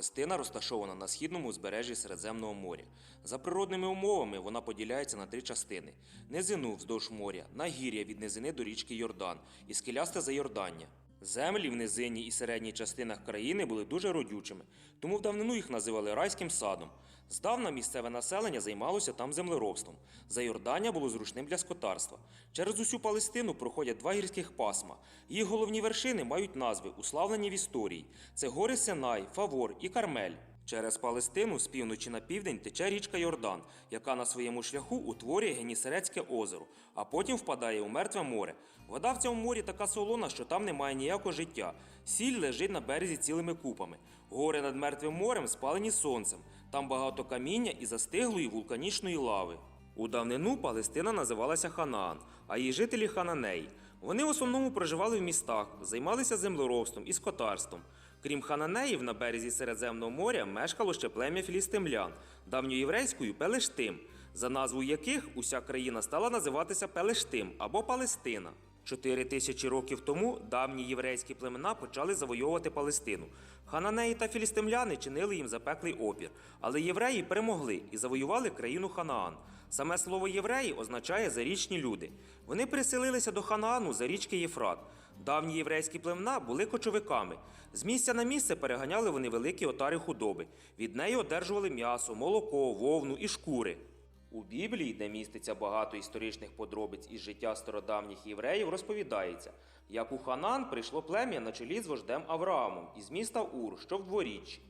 Палестина розташована на східному узбережжі Середземного моря. За природними умовами вона поділяється на три частини: низину вздовж моря, нагір'я від низини до річки Йордан і скелясте Зайордання. Землі в низині і середній частинах країни були дуже родючими, тому в давнину їх називали райським садом. Здавна місцеве населення займалося там землеробством. Зайордання було зручним для скотарства. Через усю Палестину проходять два гірських пасма. Їх головні вершини мають назви, уславлені в історії: це гори Сенай, Фавор і Кармель. Через Палестину з півночі на південь тече річка Йордан, яка на своєму шляху утворює Генісерецьке озеро, а потім впадає у мертве море. Вода в цьому морі така солона, що там немає ніякого життя. Сіль лежить на березі цілими купами. Гори над мертвим морем спалені сонцем. Там багато каміння і застиглої вулканічної лави. У давнину Палестина називалася Ханаан, а її жителі Хананеї. Вони в основному проживали в містах, займалися землеробством і скотарством. Крім хананеїв, на березі Середземного моря мешкало ще плем'я філістимлян, давньоєврейською Пелештим, за назвою яких уся країна стала називатися Пелештим або Палестина. Чотири тисячі років тому давні єврейські племена почали завойовувати Палестину. Хананеї та філістимляни чинили їм запеклий опір, але євреї перемогли і завоювали країну Ханаан. Саме слово євреї означає зарічні люди. Вони приселилися до Ханаану за річки Єфрат. Давні єврейські племена були кочовиками. З місця на місце переганяли вони великі отари худоби. Від неї одержували м'ясо, молоко, вовну і шкури. У Біблії, де міститься багато історичних подробиць із життя стародавніх євреїв, розповідається, як у Ханан прийшло плем'я на чолі з вождем Авраамом із міста Ур, що в дворіччі.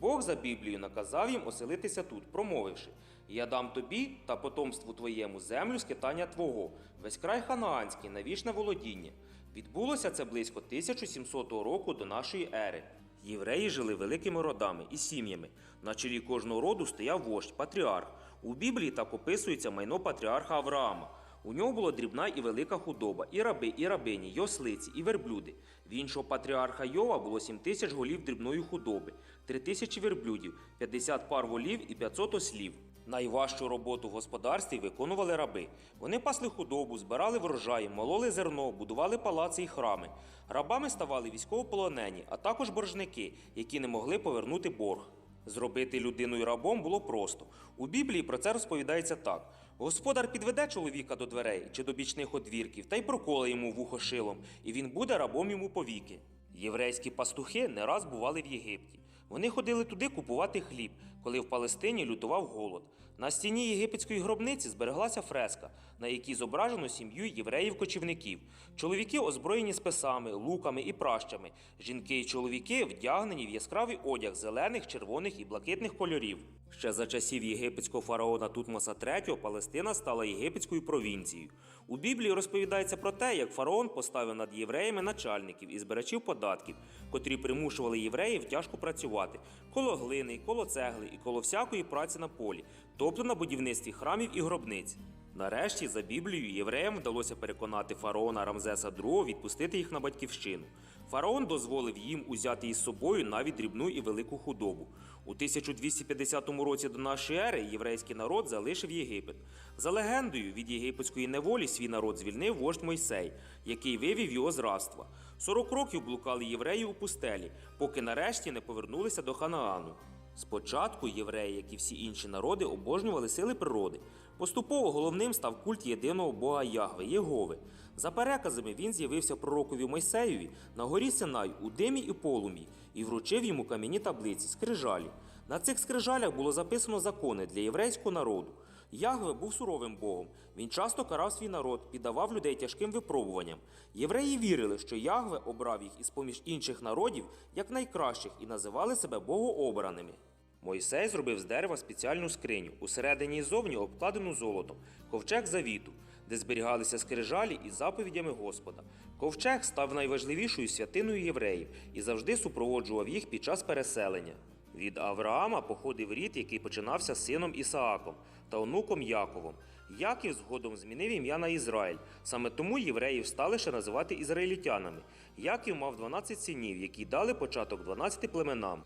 Бог за Біблією наказав їм оселитися тут, промовивши: Я дам тобі та потомству твоєму землю скитання твого, весь край ханаанський, на вічне володіння. Відбулося це близько 1700 року до нашої ери. Євреї жили великими родами і сім'ями. На чолі кожного роду стояв вождь, патріарх. У Біблії так описується майно патріарха Авраама. У нього була дрібна і велика худоба, і раби, і рабині, й ослиці, і верблюди. В іншого патріарха Йова було 7 тисяч голів дрібної худоби, 3 тисячі верблюдів, 50 пар волів і 500 ослів. Найважчу роботу в господарстві виконували раби. Вони пасли худобу, збирали врожай, мололи зерно, будували палаци і храми. Рабами ставали військовополонені, а також боржники, які не могли повернути борг. Зробити людиною рабом було просто. У Біблії про це розповідається так: Господар підведе чоловіка до дверей чи до бічних одвірків та й проколе йому вухо шилом, і він буде рабом йому повіки. Єврейські пастухи не раз бували в Єгипті. Вони ходили туди купувати хліб, коли в Палестині лютував голод. На стіні єгипетської гробниці збереглася фреска, на якій зображено сім'ю євреїв-кочівників. Чоловіки озброєні списами, луками і пращами. Жінки і чоловіки вдягнені в яскравий одяг зелених, червоних і блакитних кольорів. Ще за часів єгипетського фараона Тутмоса III Палестина стала єгипетською провінцією. У Біблії розповідається про те, як фараон поставив над євреями начальників і збирачів податків, котрі примушували євреїв тяжко працювати коло глини, коло цегли і коло всякої праці на полі, тобто на будівництві храмів і гробниць. Нарешті, за Біблією, євреям вдалося переконати фараона Рамзеса II відпустити їх на батьківщину. Фараон дозволив їм узяти із собою навіть дрібну і велику худобу. У 1250 році до нашої ери єврейський народ залишив Єгипет. За легендою, від єгипетської неволі свій народ звільнив вождь Мойсей, який вивів його з рабства. 40 років блукали євреї у пустелі, поки нарешті не повернулися до Ханаану. Спочатку євреї, як і всі інші народи, обожнювали сили природи. Поступово головним став культ єдиного бога Ягви Єгови. За переказами він з'явився пророкові Мойсеєві на горі Синай у димі і полумі і вручив йому кам'яні таблиці, скрижалі. На цих скрижалях було записано закони для єврейського народу. Ягве був суровим богом. Він часто карав свій народ, піддавав людей тяжким випробуванням. Євреї вірили, що Ягве обрав їх із поміж інших народів як найкращих і називали себе богообраними. Мойсей зробив з дерева спеціальну скриню, усередині і зовні обкладену золотом, ковчег завіту, де зберігалися скрижалі із заповідями Господа. Ковчег став найважливішою святиною євреїв і завжди супроводжував їх під час переселення. Від Авраама походив рід, який починався сином Ісааком та онуком Яковом. Яків згодом змінив ім'я на Ізраїль. Саме тому євреїв стали ще називати ізраїльтянами. Яків мав 12 синів, які дали початок 12 племенам.